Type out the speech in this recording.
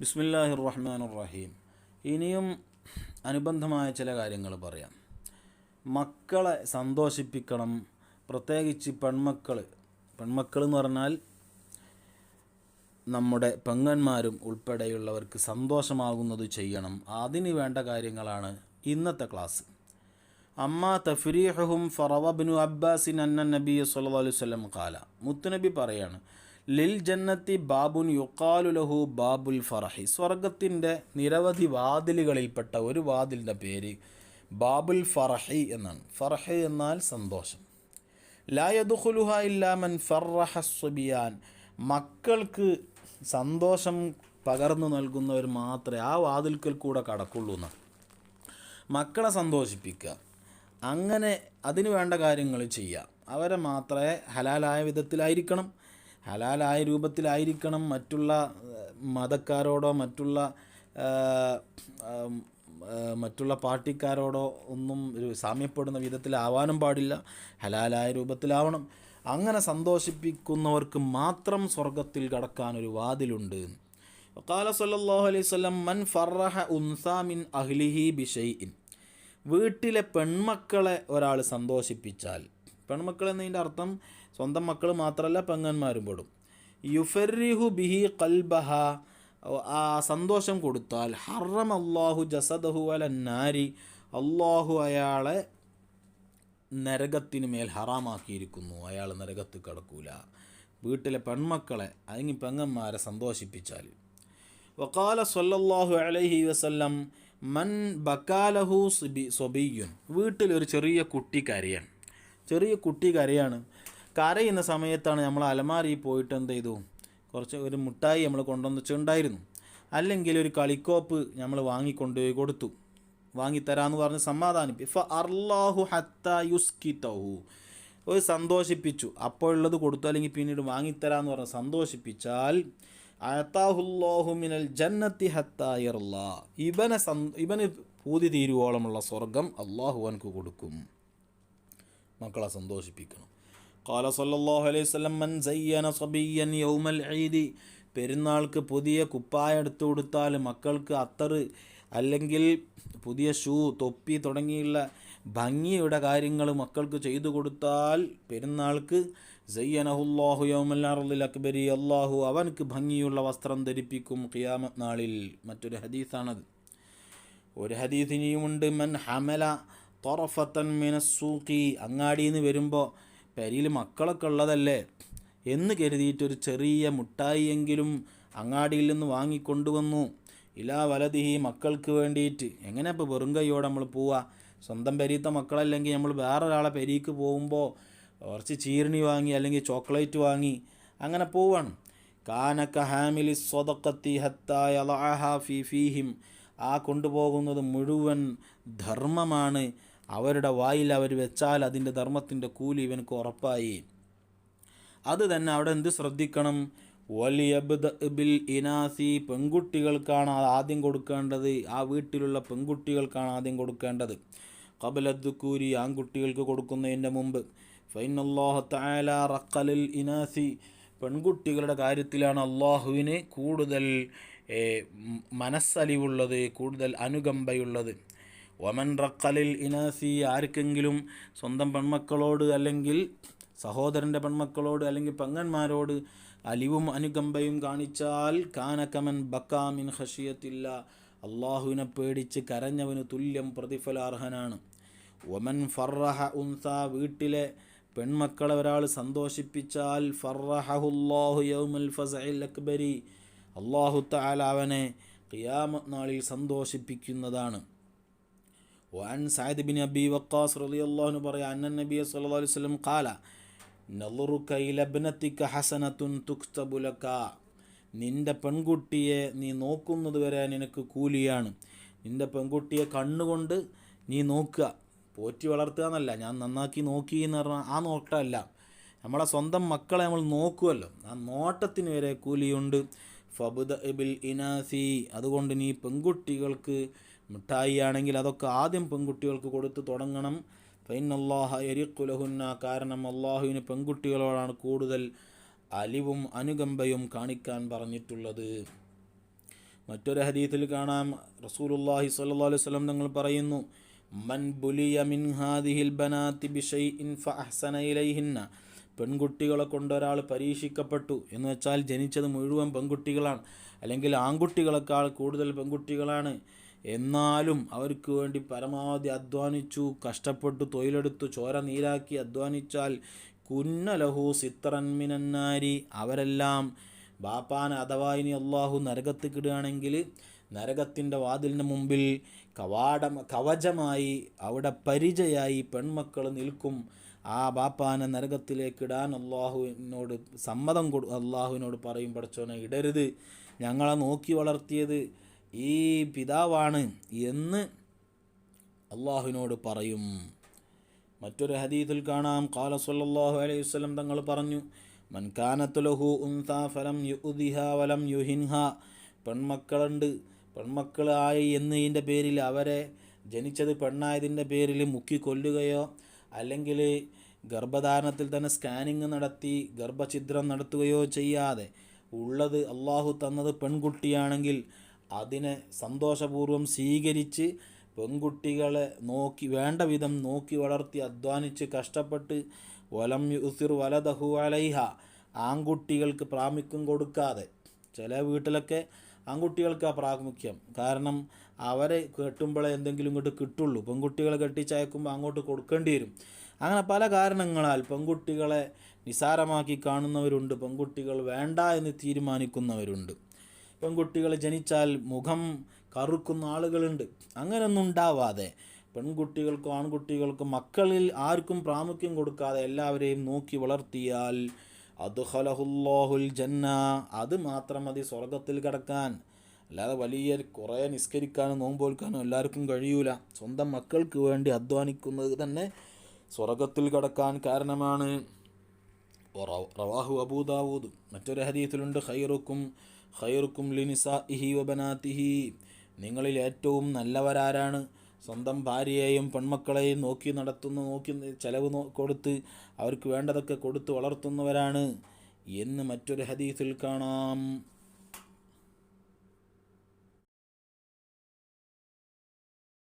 ബിസ്മില്ലാഹി റഹ്മാൻ റഹീം ഇനിയും അനുബന്ധമായ ചില കാര്യങ്ങൾ പറയാം. മക്കളെ സന്തോഷിപ്പിക്കണം. പ്രത്യേകിച്ച് പെൺമക്കൾ പെൺമക്കൾ എന്ന് പറഞ്ഞാൽ നമ്മുടെ പെങ്ങന്മാരും ഉൾപ്പെടെയുള്ളവർക്ക് സന്തോഷമാകുന്നത് ചെയ്യണം. അതിന് വേണ്ട കാര്യങ്ങളാണ് ഇന്നത്തെ ക്ലാസ്. അമ്മ തഫ്രീഹും ഫറവബിനു അബ്ബാസിൻ അന്ന നബി സല്ലല്ലാഹു അലൈഹി വസല്ലം കാല മുത്തുനബി പറയാണ് ലിൽ ജന്നത്തി ബാബുൻ യുക്കാലു ലഹു ബാബുൽ ഫറഹി. സ്വർഗത്തിന്റെ നിരവധി വാതിലുകളിൽപ്പെട്ട ഒരു വാതിലിന്റെ പേര് ബാബുൽ ഫറഹി എന്നാണ്. ഫറഹി എന്നാൽ സന്തോഷം. ലായദുഹുലുഹ ഇല്ലാമൻ ഫറഹ സുബിയാൻ. മക്കൾക്ക് സന്തോഷം പകർന്നു നൽകുന്നവർ മാത്രമേ ആ വാതിൽക്കൽ കൂടെ കടക്കുള്ളൂ എന്നാണ്. മക്കളെ സന്തോഷിപ്പിക്കുക. അങ്ങനെ അതിന് വേണ്ട കാര്യങ്ങൾ ചെയ്യാം. അവരെ മാത്രമേ ഹലാലായ വിധത്തിലായിരിക്കണം. ഹലാലായ രൂപത്തിലായിരിക്കണം. മറ്റുള്ള മതക്കാരോടോ മറ്റുള്ള മറ്റുള്ള പാർട്ടിക്കാരോടോ ഒന്നും സാമ്യപ്പെടുന്ന വിധത്തിലാവാനും പാടില്ല. ഹലാലായ രൂപത്തിലാവണം. അങ്ങനെ സന്തോഷിപ്പിക്കുന്നവർക്ക് മാത്രം സ്വർഗത്തിൽ കടക്കാൻ ഒരു വാതിലുണ്ട്. കാല സല്ലല്ലാഹു അലൈഹി വസല്ലം മൻ ഫറഹ ഉൻസാ മിൻ അഹ്ലിഹി ബിഷൈഇൻ. വീട്ടിലെ പെൺമക്കളെ ഒരാൾ സന്തോഷിപ്പിച്ചാൽ. പെൺമക്കൾ എന്നതിന്റെ അർത്ഥം സ്വന്തം മക്കൾ മാത്രമല്ല പെങ്ങന്മാരും പെടും. യുഫെറിഹു ബിഹി കൽബഹ ആ സന്തോഷം കൊടുത്താൽ ഹറം അള്ളാഹു ജസദഹു അല നാരി അള്ളാഹു അയാളെ നരകത്തിന് മേൽ ഹറാമാക്കിയിരിക്കുന്നു. അയാൾ നരകത്ത് കിടക്കൂല. വീട്ടിലെ പെൺമക്കളെ അല്ലെങ്കിൽ പെങ്ങന്മാരെ സന്തോഷിപ്പിച്ചാൽ. വക്കാല സല്ലല്ലാഹു അലഹി വസല്ലം മൻ ബക്കാലഹു സുബി സൊബിയുൻ വീട്ടിലൊരു ചെറിയ കുട്ടി കരയാണ്. ചെറിയ കുട്ടി കരയാണ്. കരയുന്ന സമയത്താണ് നമ്മൾ അലമാരി പോയിട്ട് എന്ത് ചെയ്തു? കുറച്ച് ഒരു മുട്ടായി നമ്മൾ കൊണ്ടുവന്ന് വെച്ചിട്ടുണ്ടായിരുന്നു. അല്ലെങ്കിൽ ഒരു കളിക്കോപ്പ് നമ്മൾ വാങ്ങിക്കൊണ്ടുപോയി കൊടുത്തു. വാങ്ങിത്തരാന്ന് പറഞ്ഞ് സമാധാനിപ്പി. ഫ അർലാഹു ഹത്ത യുസ്കിതഹു. ഒരു സന്തോഷിപ്പിച്ചു. അപ്പോഴുള്ളത് കൊടുത്തു. അല്ലെങ്കിൽ പിന്നീട് വാങ്ങിത്തരാന്ന് പറഞ്ഞ് സന്തോഷിപ്പിച്ചാൽ മിനൽ ജന്നത്തി ഹത്തായർല്ലാ ഇവനെ ഇവന് പൂതി തീരുവോളമുള്ള സ്വർഗം അള്ളാഹു അവനക്ക് കൊടുക്കും. മക്കളെ സന്തോഷിപ്പിക്കണം. കാല സല്ലല്ലാഹു അലൈഹി വസല്ലം മൻ സയ്യന സബിയൻ യൗമൽ ഈദി. പെരുന്നാൾക്ക് പുതിയ കുപ്പായ എടുത്തു കൊടുത്താൽ മക്കൾക്ക് അത്തറ് അല്ലെങ്കിൽ പുതിയ ഷൂ തൊപ്പി തുടങ്ങിയുള്ള ഭംഗിയുടെ കാര്യങ്ങൾ മക്കൾക്ക് ചെയ്തു കൊടുത്താൽ പെരുന്നാൾക്ക് സയ്യനഹുല്ലാഹു അർദിൽ അക്ബരി അള്ളാഹു അവനക്ക് ഭംഗിയുള്ള വസ്ത്രം ധരിപ്പിക്കും ഖിയാമത് നാളിൽ. മറ്റൊരു ഹദീസാണത്. ഒരു ഹദീസിനിയുമുണ്ട് മൻ ഹമല തൊറഫത്തൻ മിനസൂക്കി അങ്ങാടിയിൽ നിന്ന് വരുമ്പോൾ പെരിയിൽ മക്കളൊക്കെ ഉള്ളതല്ലേ? എന്ന് കരുതിയിട്ടൊരു ചെറിയ മുട്ടായിയെങ്കിലും അങ്ങാടിയിൽ നിന്ന് വാങ്ങിക്കൊണ്ടുവന്നു. ഇലാ വലതിഹി മക്കൾക്ക് വേണ്ടിയിട്ട്. എങ്ങനെ ഇപ്പോൾ വെറും കൈയോടെ നമ്മൾ പോവുക സ്വന്തം പെരീത്ത മക്കളല്ലെങ്കിൽ നമ്മൾ വേറൊരാളെ പെരീക്ക് പോകുമ്പോൾ കുറച്ച് ചീരണി വാങ്ങി അല്ലെങ്കിൽ ചോക്ലേറ്റ് വാങ്ങി അങ്ങനെ പോവാണ്. കാനക്ക ഹാമിലി സ്വതക്കത്തി ഹത്തായ ഫീഹിം. ആ കൊണ്ടുപോകുന്നത് മുഴുവൻ ധർമ്മമാണ്. അവരുടെ വായിൽ അവർ വെച്ചാൽ അതിന്റെ ധർമ്മത്തിന്റെ കൂലി ഇവനക്ക് ഉറപ്പായി. അത് തന്നെ അവിടെ എന്ത് ശ്രദ്ധിക്കണം? വലിയബിൽ ബിൽ ഇനാസി പെൺകുട്ടികൾക്കാണ് ആദ്യം കൊടുക്കേണ്ടത്. ആ വീട്ടിലുള്ള പെൺകുട്ടികൾക്കാണ് ആദ്യം കൊടുക്കേണ്ടത്. കബലദ്ദുക്കൂരി ആൺകുട്ടികൾക്ക് കൊടുക്കുന്നതിന്റെ മുമ്പ്. ഫൈനല്ലാഹു തആല റക്കലിൽ ഇനാസി. പെൺകുട്ടികളുടെ കാര്യത്തിലാണ് അള്ളാഹുവിന് കൂടുതൽ മനസ്സലിവുള്ളത് കൂടുതൽ അനുകമ്പയുള്ളത്. ഒമൻ റക്കലിൽ ഇനാസി ആർക്കെങ്കിലും സ്വന്തം പെൺമക്കളോട് അല്ലെങ്കിൽ സഹോദരന്റെ പെൺമക്കളോട് അല്ലെങ്കിൽ പെങ്ങന്മാരോട് അലിവും അനുകമ്പയും കാണിച്ചാൽ കാനക്കമൻ ബക്കാമിൻ ഹഷിയത്തില്ല അള്ളാഹുവിനെ പേടിച്ച് കരഞ്ഞവന് തുല്യം പ്രതിഫലാർഹനാണ് ഒമൻ ഫറഹ ഉൻസ വീട്ടിലെ പെൺമക്കളെ ഒരാൾ സന്തോഷിപ്പിച്ചാൽ ഫറഹുല്ലാഹു യൗമുൽ ഫസഇൽ അക്ബരി അള്ളാഹു തആല അവനെ ഖിയാമത്ത് നാളിൽ സന്തോഷിപ്പിക്കുന്നതാണ് وعن سعد بن أبي وقاص رضي الله عنه بري أن النبي صلى الله عليه وسلم قال نظرك إلى ابنتك حسنة تكتب لك നിന്റെ പെൺകുട്ടിയെ നീ നോക്കുന്നത് വരെ നിനക്ക് കൂലിയാണ്. നിന്റെ പെൺകുട്ടിയെ കണ്ണുകൊണ്ട് നീ നോക്കുക. പോറ്റി വളർത്തുക എന്നല്ല ഞാൻ നന്നാക്കി നോക്കി എന്ന് പറഞ്ഞാൽ ആ നോട്ടമല്ല. നമ്മളെ സ്വന്തം മക്കളെ നമ്മൾ നോക്കുമല്ലോ ആ നോട്ടത്തിന് വരെ കൂലിയുണ്ട്. ഫബുദ ഇബിൽ ഇനാസി അതുകൊണ്ട് നീ പെൺകുട്ടികൾക്ക് മിഠായി ആണെങ്കിൽ അതൊക്കെ ആദ്യം പെൺകുട്ടികൾക്ക് കൊടുത്ത് തുടങ്ങണം. ഫൈൻ അള്ളാഹ എരിക്കുലഹുന്ന കാരണം അള്ളാഹുവിന് പെൺകുട്ടികളോടാണ് കൂടുതൽ അലിവും അനുകമ്പയും കാണിക്കാൻ പറഞ്ഞിട്ടുള്ളത്. മറ്റൊരു ഹദീത്തിൽ കാണാം. റസൂലുല്ലാഹി സ്വല്ലല്ലാഹു അലൈഹി വസല്ലം തങ്ങൾ പറയുന്നു മൻ ബുലിയ മിൻ ഹാദിഹിൽ ബനാതി ബിഷൈഇൻ ഫഅഹ്സന ഇലൈഹിന്ന. പെൺകുട്ടികളെ കൊണ്ടൊരാൾ പരീക്ഷിക്കപ്പെട്ടു എന്ന് വെച്ചാൽ ജനിച്ചത് മുഴുവൻ പെൺകുട്ടികളാണ് അല്ലെങ്കിൽ ആൺകുട്ടികളെക്കാൾ കൂടുതൽ പെൺകുട്ടികളാണ്. എന്നാലും അവർക്ക് വേണ്ടി പരമാവധി അധ്വാനിച്ചു കഷ്ടപ്പെട്ടു തൊഴിലെടുത്തു ചോര നീരാക്കി അധ്വാനിച്ചാൽ കുന്നലഹു സിത്രൻ മിനന്നാരി. അവരെല്ലാം ബാപ്പാൻ അഥവാ ഇനി അള്ളാഹു നരകത്തിക്കിടുകയാണെങ്കിൽ നരകത്തിന്റെ വാതിലിന് മുമ്പിൽ കവാടം കവചമായി അവിടെ പരിചയായി പെൺമക്കൾ നിൽക്കും. ആ ബാപ്പാനെ നരകത്തിലേക്ക് ഇടാൻ അള്ളാഹുവിനോട് സമ്മതം കൊടു അള്ളാഹുവിനോട് പറയും പഠിച്ചോനെ ഇടരുത്. ഞങ്ങളെ നോക്കി വളർത്തിയത് ഈ പിതാവാണ് എന്ന് അള്ളാഹുവിനോട് പറയും. മറ്റൊരു ഹദീത്തിൽ കാണാം. കാല സല്ലല്ലാഹു അലൈഹി വസല്ലം തങ്ങൾ പറഞ്ഞു മൻ കാനത്ത് ലഹു ഉൻത ഫലം യുദിഹ വലം യുഹിൻഹ. പെൺമക്കളുണ്ട്. പെൺമക്കളായി എന്നതിന്റെ പേരിൽ അവരെ ജനിച്ചത് പെണ്ണായതിന്റെ പേരിൽ മുക്കി കൊല്ലുകയോ അല്ലെങ്കിൽ ഗർഭധാരണത്തിൽ തന്നെ സ്കാനിങ് നടത്തി ഗർഭഛിദ്രം നടത്തുകയോ ചെയ്യാതെ ഉള്ളത് അള്ളാഹു തന്നത് പെൺകുട്ടിയാണെങ്കിൽ അതിനെ സന്തോഷപൂർവം സ്വീകരിച്ച് പെൺകുട്ടികളെ നോക്കി വേണ്ട വിധം നോക്കി വളർത്തി അധ്വാനിച്ച് കഷ്ടപ്പെട്ട് വലം യുസിർ വലതഹു അലൈഹ ആൺകുട്ടികൾക്ക് പ്രാമുഖ്യം കൊടുക്കാതെ. ചില വീട്ടിലൊക്കെ ആൺകുട്ടികൾക്ക് ആ പ്രാമുഖ്യം. കാരണം അവരെ കെട്ടുമ്പോഴേ എന്തെങ്കിലും ഇങ്ങോട്ട് കിട്ടുള്ളൂ. പെൺകുട്ടികളെ കെട്ടിച്ചയക്കുമ്പോൾ അങ്ങോട്ട് കൊടുക്കേണ്ടി വരും. അങ്ങനെ പല കാരണങ്ങളാൽ പെൺകുട്ടികളെ നിസാരമാക്കി കാണുന്നവരുണ്ട് പെൺകുട്ടികൾ വേണ്ട എന്ന് തീരുമാനിക്കുന്നവരുണ്ട്. പെൺകുട്ടികൾ ജനിച്ചാൽ മുഖം കറുക്കുന്ന ആളുകളുണ്ട്. അങ്ങനെയൊന്നും ഉണ്ടാവാതെ പെൺകുട്ടികൾക്കും ആൺകുട്ടികൾക്കും മക്കളിൽ ആർക്കും പ്രാമുഖ്യം കൊടുക്കാതെ എല്ലാവരെയും നോക്കി വളർത്തിയാൽ അദ്ഹലഹുല്ലാഹുൽ ജന്ന അത് മാത്രം മതി സ്വർഗത്തിൽ കിടക്കാൻ. അല്ലാതെ വലിയ കുറേ നിസ്കരിക്കാനും നോമ്പോൽക്കാനും എല്ലാവർക്കും കഴിയൂല. സ്വന്തം മക്കൾക്ക് വേണ്ടി അധ്വാനിക്കുന്നത് തന്നെ സ്വർഗത്തിൽ കിടക്കാൻ കാരണമാണ്. റവാഹു അബൂദാവൂദ് മറ്റൊരു ഹദീത്തിലുണ്ട് ഖൈറുക്കും ഖൈറുക്കും ലിനിസാഇഹി വബനാത്തിഹി. നിങ്ങളിൽ ഏറ്റവും നല്ലവരാരാണ്. സ്വന്തം ഭാര്യയെയും പെൺമക്കളെയും നോക്കി നടത്തുന്ന നോക്കി ചെലവ് കൊടുത്ത് അവർക്ക് വേണ്ടതൊക്കെ കൊടുത്ത് വളർത്തുന്നവരാണ്. എന്ന് മറ്റൊരു ഹദീസിൽ കാണാം.